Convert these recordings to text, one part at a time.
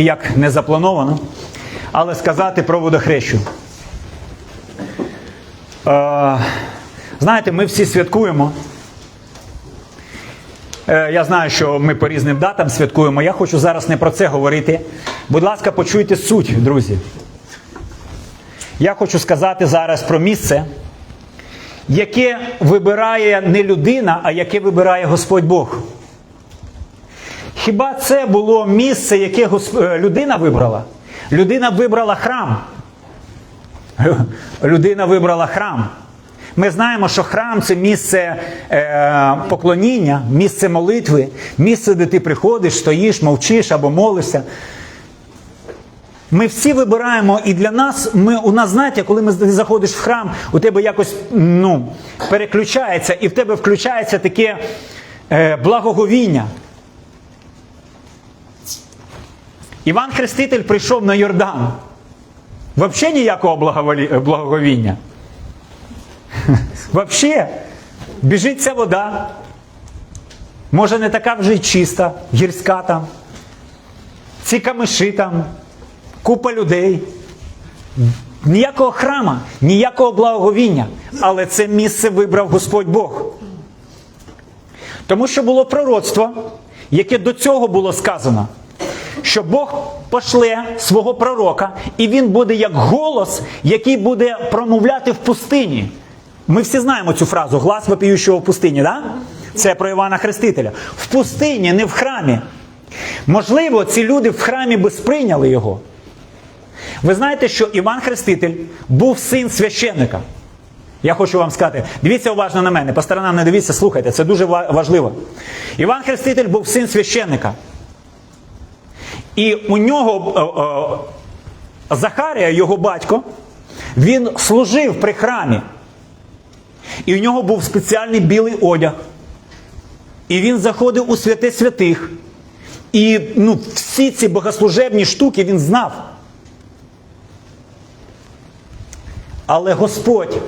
як не заплановано, але сказати про водохрещу. Е, знаєте, ми всі святкуємо. Е, я знаю, що ми по різним датам святкуємо. Я хочу зараз не про це говорити. Будь ласка, почуйте суть, друзі. Я хочу сказати зараз про місце, яке вибирає не людина, а яке вибирає Господь Бог. Хіба це було місце, яке е, людина вибрала? Людина вибрала храм. Людина вибрала храм. Ми знаємо, що храм це місце е, поклоніння, місце молитви, місце, де ти приходиш, стоїш, мовчиш або молишся. Ми всі вибираємо, і для нас, ми, у нас, знаєте, коли ми заходиш в храм, у тебе якось ну, переключається, і в тебе включається таке е, благоговіння. Іван Хреститель прийшов на Йордан. Взагалі ніякого благоговіння. Взагалі, біжить ця вода. Може, не така вже й чиста, гірська там. Ці камиші там, купа людей. Ніякого храма, ніякого благоговіння. Але це місце вибрав Господь Бог. Тому що було пророцтво, яке до цього було сказано, що Бог пошле свого пророка, і він буде як голос, який буде промовляти в пустині. Ми всі знаємо цю фразу глас вопіющого в пустині, да? Це про Івана Хрестителя. В пустині, не в храмі. Можливо, ці люди в храмі би сприйняли його. Ви знаєте, що Іван Хреститель був син священника. Я хочу вам сказати, дивіться уважно на мене, по сторонам не дивіться, слухайте, це дуже важливо. Іван Хреститель був син священника. І у нього е, е, Захарія, його батько, він служив при храмі. І у нього був спеціальний білий одяг. І він заходив у святе святих. І ну, всі ці богослужебні штуки він знав. Але Господь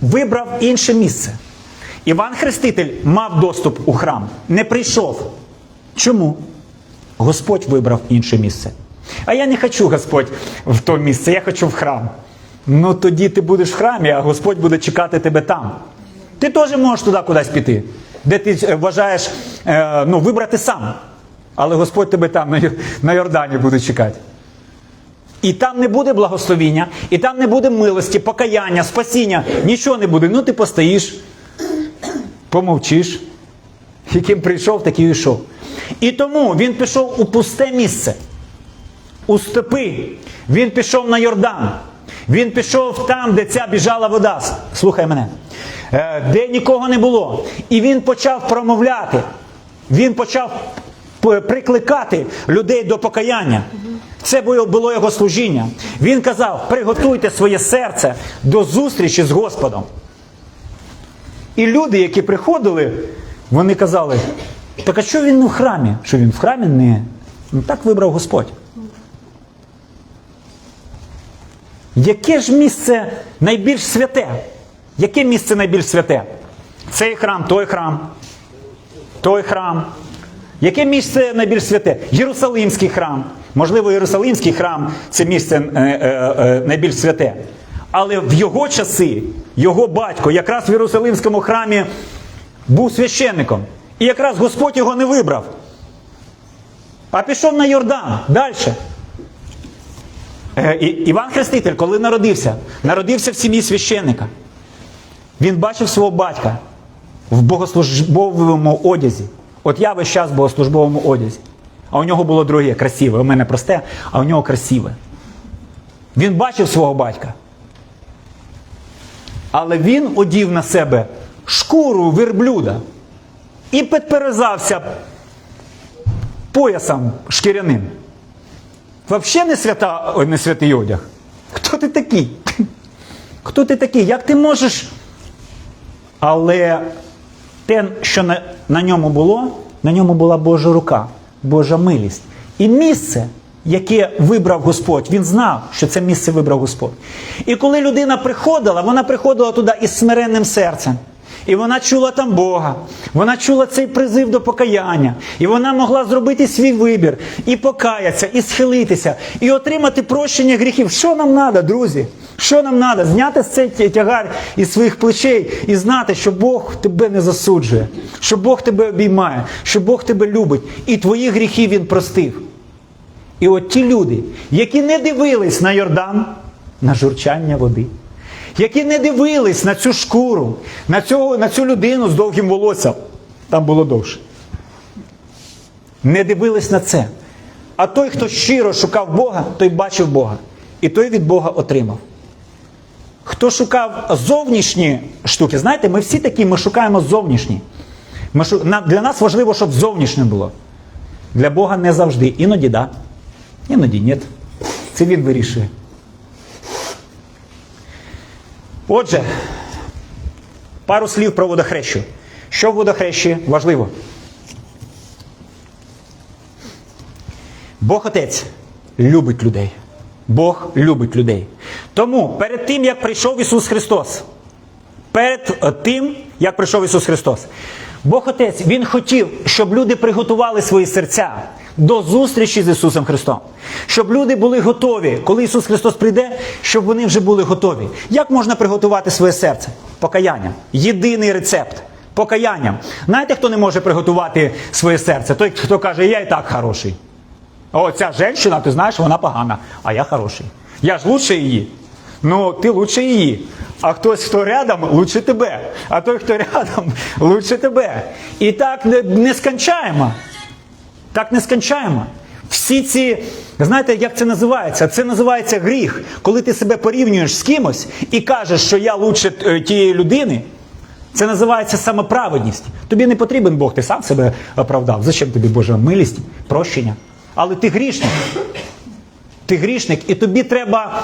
вибрав інше місце. Іван Хреститель мав доступ у храм, не прийшов. Чому? Господь вибрав інше місце. А я не хочу, Господь, в то місце, я хочу в храм. Ну тоді ти будеш в храмі, а Господь буде чекати тебе там. Ти теж можеш туди кудись піти, де ти е, вважаєш е, ну, вибрати сам. Але Господь тебе там на, Йордані буде чекати. І там не буде благословіння, і там не буде милості, покаяння, спасіння, нічого не буде. Ну ти постоїш, помовчиш. Яким прийшов, такий і йшов. І тому він пішов у пусте місце, у степи. Він пішов на Йордан. Він пішов там, де ця біжала вода. Слухай мене. Е, Де нікого не було. І він почав промовляти. Він почав прикликати людей до покаяння. Це було було його служіння. Він казав: приготуйте своє серце до зустрічі з Господом. І люди, які приходили, вони казали: так а що він в храмі? Що він в храмі не. Ну так вибрав Господь. Яке ж місце найбільш святе? Яке місце найбільш святе? Цей храм, той храм, той храм. Яке місце найбільш святе? Єрусалимський храм. Можливо, Єрусалимський храм це місце е, е, е, найбільш святе. Але в його часи, його батько, якраз в Єрусалимському храмі був священником. І якраз Господь його не вибрав. А пішов на Йордан далі. Е, Іван Хреститель, коли народився, народився в сім'ї священника. Він бачив свого батька в богослужбовому одязі. От я весь час в богослужбовому одязі. А у нього було друге, красиве. У мене просте, а у нього красиве. Він бачив свого батька. Але він одів на себе шкуру верблюда і підперезався поясом шкіряним. Взагалі не, свята, ой, не святий одяг. Хто ти такий? Хто ти такий? Як ти можеш? Але те, що на, на ньому було, на ньому була Божа рука, Божа милість. І місце, яке вибрав Господь, він знав, що це місце вибрав Господь. І коли людина приходила, вона приходила туди із смиренним серцем. І вона чула там Бога. Вона чула цей призив до покаяння. І вона могла зробити свій вибір і покаятися, і схилитися, і отримати прощення гріхів. Що нам треба, друзі? Що нам треба? Зняти цей тягар із своїх плечей і знати, що Бог тебе не засуджує, що Бог тебе обіймає, що Бог тебе любить, і твої гріхи Він простив. І от ті люди, які не дивились на Йордан, на журчання води, які не дивились на цю шкуру, на, цього, на цю людину з довгим волоссям, там було довше. Не дивились на це. А той, хто щиро шукав Бога, той бачив Бога. І той від Бога отримав. Хто шукав зовнішні штуки, знаєте, ми всі такі, ми шукаємо зовнішні. Ми шу... Для нас важливо, щоб зовнішнє було. Для Бога не завжди. Іноді да. Іноді ні. Це він вирішує. Отже, пару слів про водохрещу. Що в водохрещі важливо? Бог Отець любить людей. Бог любить людей. Тому перед тим, як прийшов Ісус Христос, перед е, тим, як прийшов Ісус Христос, Бог Отець, Він хотів, щоб люди приготували свої серця до зустрічі з Ісусом Христом. Щоб люди були готові, коли Ісус Христос прийде, щоб вони вже були готові. Як можна приготувати своє серце? Покаянням. Єдиний рецепт. Покаянням. Знаєте, хто не може приготувати своє серце? Той, хто каже, я і так хороший. О, ця жінка, ти знаєш, вона погана, а я хороший. Я ж лучше її. Ну, ти лучше її. А хтось, хто рядом, лучше тебе. А той, хто рядом, лучше тебе. І так не, не скончаємо. Так не скончаємо. Всі ці, знаєте, як це називається? Це називається гріх. Коли ти себе порівнюєш з кимось і кажеш, що я лучше е, тієї людини, це називається самоправедність. Тобі не потрібен Бог, ти сам себе оправдав. Зачем тобі Божа милість, прощення? Але ти грішник. Ти грішник, і тобі треба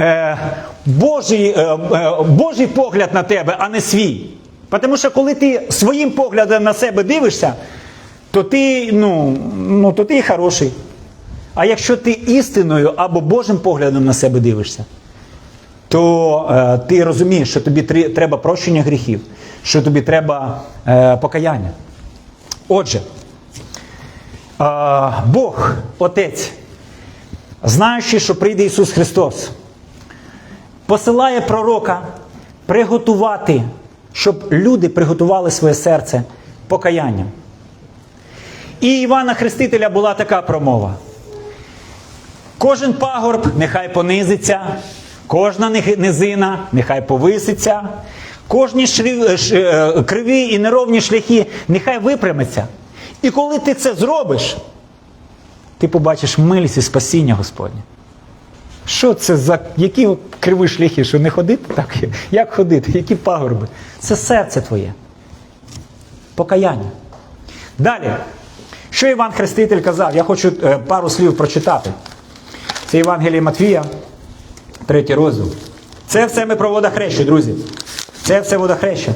е, Божий, е, е, Божий погляд на тебе, а не свій. Тому що коли ти своїм поглядом на себе дивишся, то ти, ну, ну, то ти хороший. А якщо ти істиною або Божим поглядом на себе дивишся, то е, ти розумієш, що тобі трі- треба прощення гріхів, що тобі треба е, покаяння. Отже, е, Бог, Отець, знаючи, що прийде Ісус Христос, посилає пророка приготувати, щоб люди приготували своє серце покаянням. І Івана Хрестителя була така промова. Кожен пагорб нехай понизиться, кожна низина нехай повиситься, кожні шрі- ш- е, криві і неровні шляхи нехай випрямиться. І коли ти це зробиш, ти побачиш милість і спасіння Господнє. Що це за які криві шляхи? Що не ходити так? Як ходити? Які пагорби? Це серце твоє. Покаяння. Далі. Що Іван Хреститель казав? Я хочу е, пару слів прочитати. Це Євангеліє Матвія, третій розділ. Це все ми про водохрещу, друзі. Це все водохреща.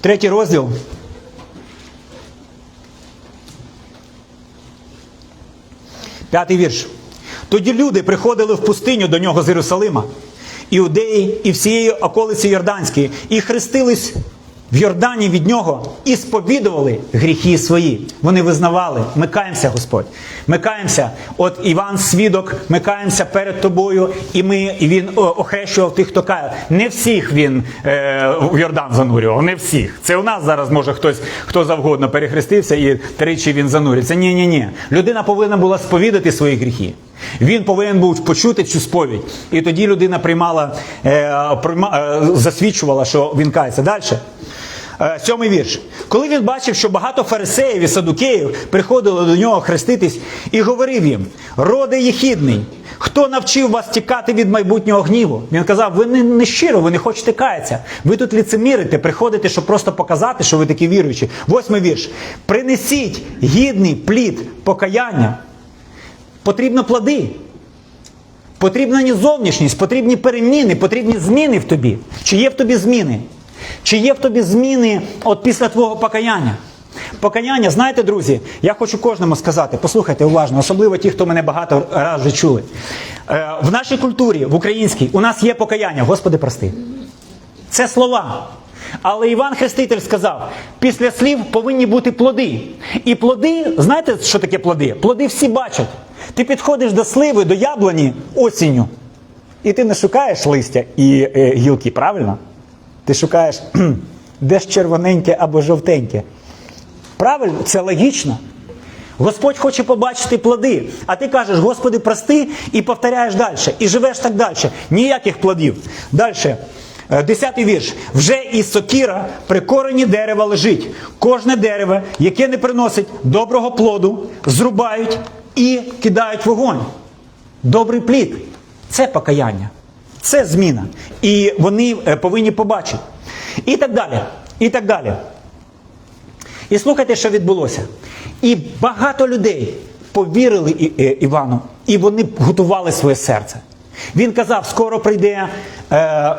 Третій розділ. П'ятий вірш. Тоді люди приходили в пустиню до нього з Єрусалима, іудеї і всієї околиці Йорданської, і хрестились в Йордані від нього і сповідували гріхи свої. Вони визнавали, ми каємося, Господь. Ми каємося. От Іван свідок, ми каємося перед тобою, і ми і він охрещував тих, хто кає. Не всіх він е, в Йордан занурював, не всіх. Це у нас зараз може хтось хто завгодно перехрестився і тричі він занурюється. Ні, ні, ні. Людина повинна була сповідати свої гріхи. Він повинен був почути цю сповідь. І тоді людина приймала, е, прийма, е, засвідчувала, що він кається. Далі. Е, Сьомий вірш. Коли він бачив, що багато фарисеїв і садукеїв приходили до нього хреститись, і говорив їм: Роде єхідний, хто навчив вас тікати від майбутнього гніву? Він казав, ви не, не щиро, ви не хочете каятися. Ви тут ліцемірите, приходите, щоб просто показати, що ви такі віруючі. Восьмий вірш. Принесіть гідний плід покаяння. Потрібно плоди. Потрібна зовнішність, потрібні переміни, потрібні зміни в тобі. Чи є в тобі зміни? Чи є в тобі зміни от після твого покаяння? Покаяння, знаєте, друзі, я хочу кожному сказати, послухайте уважно, особливо ті, хто мене багато разів чули. Е, в нашій культурі, в українській, у нас є покаяння, Господи, прости. Це слова. Але Іван Хреститель сказав: після слів повинні бути плоди. І плоди, знаєте, що таке плоди? Плоди всі бачать. Ти підходиш до сливи, до яблуні осінню. І ти не шукаєш листя і е, гілки, правильно? Ти шукаєш де ж червоненьке або жовтеньке. Правильно, це логічно. Господь хоче побачити плоди, а ти кажеш, Господи, прости, і повторяєш далі. І живеш так далі. Ніяких плодів. Далі. Е, Десятий вірш. Вже і сокіра при корені дерева лежить. Кожне дерево, яке не приносить доброго плоду, зрубають і кидають вогонь. Добрий плід це покаяння, це зміна. І вони е, повинні побачити. І так далі. І так далі. І слухайте, що відбулося. І багато людей повірили Е, Івану, і вони готували своє серце. Він казав, скоро прийде, е,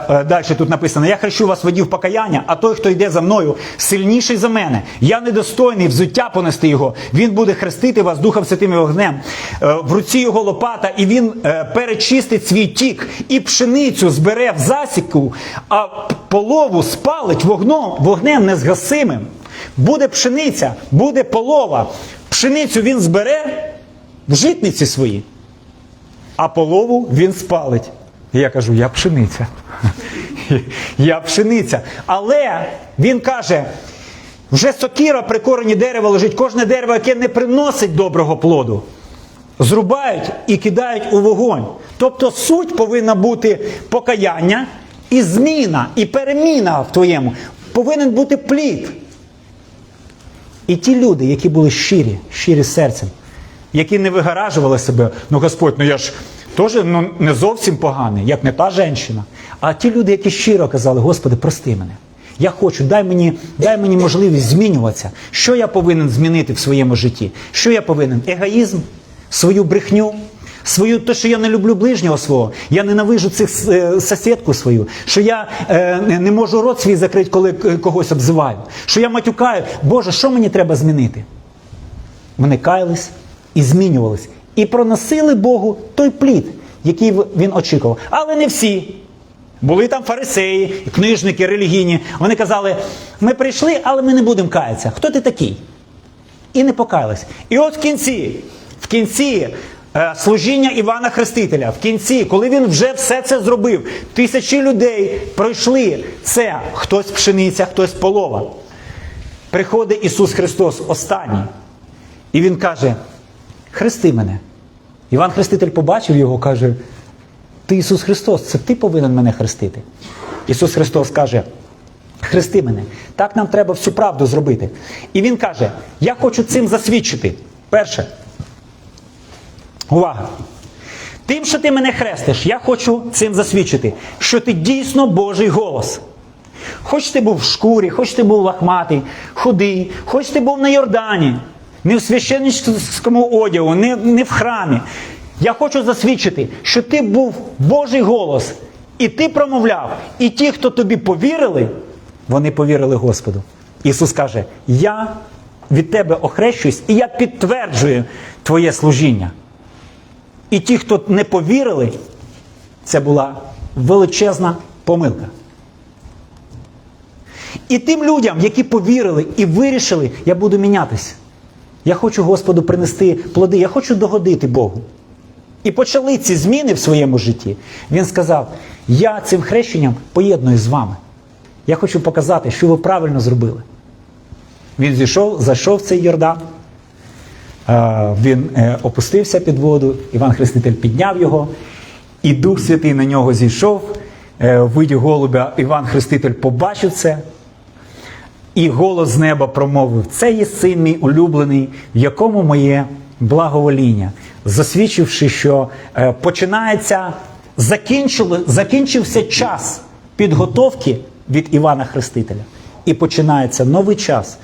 е, далі тут написано, я хрещу вас водів покаяння, а той, хто йде за мною, сильніший за мене. Я недостойний взуття понести його. Він буде хрестити вас Духом Святим і вогнем. Е, в руці його лопата, і він е, перечистить свій тік, і пшеницю збере в засіку, а полову спалить вогном, вогнем незгасимим. Буде пшениця, буде полова. Пшеницю він збере в житниці свої, а полову він спалить. І я кажу, я пшениця. Я пшениця. Але він каже: вже сокіра при корені дерева лежить, кожне дерево, яке не приносить доброго плоду. Зрубають і кидають у вогонь. Тобто суть повинна бути покаяння і зміна, і переміна в твоєму. Повинен бути плід. І ті люди, які були щирі, щирі серцем, які не вигаражували себе, ну Господь, ну я ж теж ну, не зовсім поганий, як не та жінка. А ті люди, які щиро казали, Господи, прости мене. Я хочу, дай мені, дай мені можливість змінюватися. Що я повинен змінити в своєму житті? Що я повинен? Егоїзм, свою брехню, свою те, що я не люблю ближнього свого, я ненавижу цих е, сусідку свою, що я е, не- можу рот свій закрити, коли е, когось обзиваю, що я матюкаю. Боже, що мені треба змінити? Вони каялись і змінювались, і проносили Богу той плід, який він очікував. Але не всі. Були там фарисеї, книжники релігійні. Вони казали: ми прийшли, але ми не будемо каятися. Хто ти такий? І не покаялись. І от в кінці, в кінці е, служіння Івана Хрестителя, в кінці, коли він вже все це зробив, тисячі людей пройшли це, хтось пшениця, хтось полова. Приходить Ісус Христос останній. І Він каже: Хрести мене. Іван Хреститель побачив його, каже: Ти Ісус Христос, це ти повинен мене хрестити. Ісус Христос каже: Хрести мене. Так нам треба всю правду зробити. І Він каже: Я хочу цим засвідчити. Перше. Увага! Тим, що ти мене хрестиш, я хочу цим засвідчити, що ти дійсно Божий голос. Хоч ти був в шкурі, хоч ти був лахматий, худий, хоч ти був на Йордані, не в священницькому одягу, не, не в храмі. Я хочу засвідчити, що ти був Божий голос, і ти промовляв. І ті, хто тобі повірили, вони повірили Господу. Ісус каже: Я від тебе охрещуюсь, і я підтверджую твоє служіння. І ті, хто не повірили, це була величезна помилка. І тим людям, які повірили і вирішили, я буду мінятися. Я хочу Господу принести плоди, я хочу догодити Богу. І почали ці зміни в своєму житті. Він сказав: Я цим хрещенням поєдную з вами. Я хочу показати, що ви правильно зробили. Він зійшов, зайшов в цей Йордан. Е, Він е, опустився під воду, Іван Хреститель підняв його, і Дух Святий на нього зійшов. Е, виді голубя Іван Хреститель побачив це. І голос з неба промовив: Це є син мій улюблений, в якому моє благовоління, засвідчивши, що е, починається, закінчили, закінчився час підготовки від Івана Хрестителя. І починається новий час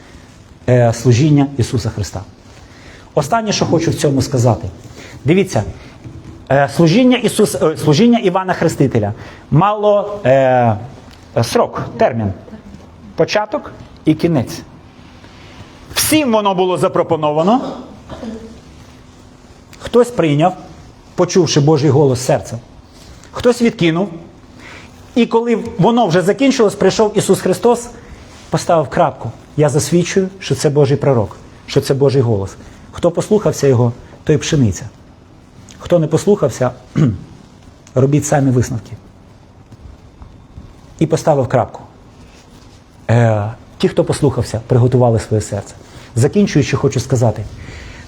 е, служіння Ісуса Христа. Останнє, що хочу в цьому сказати. Дивіться, е, служіння, Ісус, служіння Івана Хрестителя мало е, срок, термін. Початок і кінець. Всім воно було запропоновано. Хтось прийняв, почувши Божий голос серцем. Хтось відкинув. І коли воно вже закінчилось, прийшов Ісус Христос, поставив крапку. Я засвідчую, що це Божий пророк, що це Божий голос. Хто послухався його, той пшениця. Хто не послухався, робіть самі висновки. І поставив крапку. Е, ті, хто послухався, приготували своє серце. Закінчуючи, хочу сказати: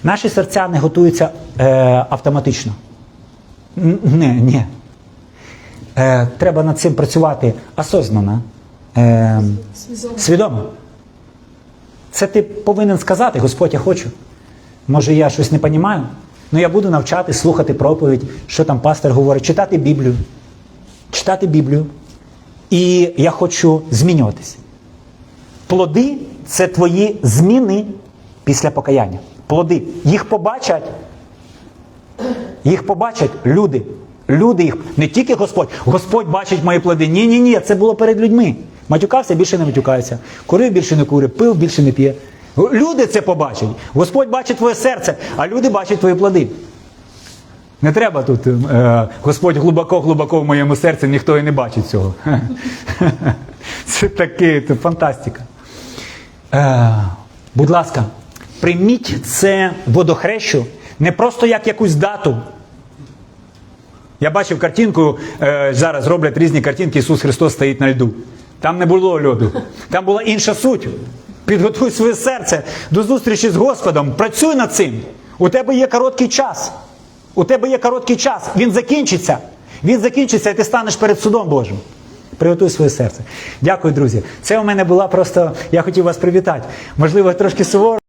наші серця не готуються е, автоматично. Ні, ні. Е, треба над цим працювати осознанно, е, свідомо. Це ти повинен сказати, Господь, я хочу. Може, я щось не розумію, але я буду навчати, слухати проповідь, що там пастор говорить, читати Біблію. Читати Біблію. І я хочу змінюватись. Плоди це твої зміни після покаяння. Плоди. Їх побачать. Їх побачать люди. Люди їх, не тільки Господь. Господь бачить мої плоди. Ні, ні, ні, це було перед людьми. Матюкався, більше не матюкається. Курив більше не курив, пив більше не п'є. Люди це побачать. Господь бачить твоє серце, а люди бачать твої плоди. Не треба тут, е, Господь глибоко-глибоко в моєму серці, ніхто і не бачить цього. Це таке, фантастика. Е, будь ласка, прийміть це водохрещу не просто як якусь дату. Я бачив картинку, е, зараз роблять різні картинки, Ісус Христос стоїть на льду. Там не було льоду, там була інша суть. Підготуй своє серце до зустрічі з Господом. Працюй над цим. У тебе є короткий час. У тебе є короткий час. Він закінчиться. Він закінчиться, і ти станеш перед судом Божим. Приготуй своє серце. Дякую, друзі. Це у мене була просто. Я хотів вас привітати. Можливо, трошки суворо.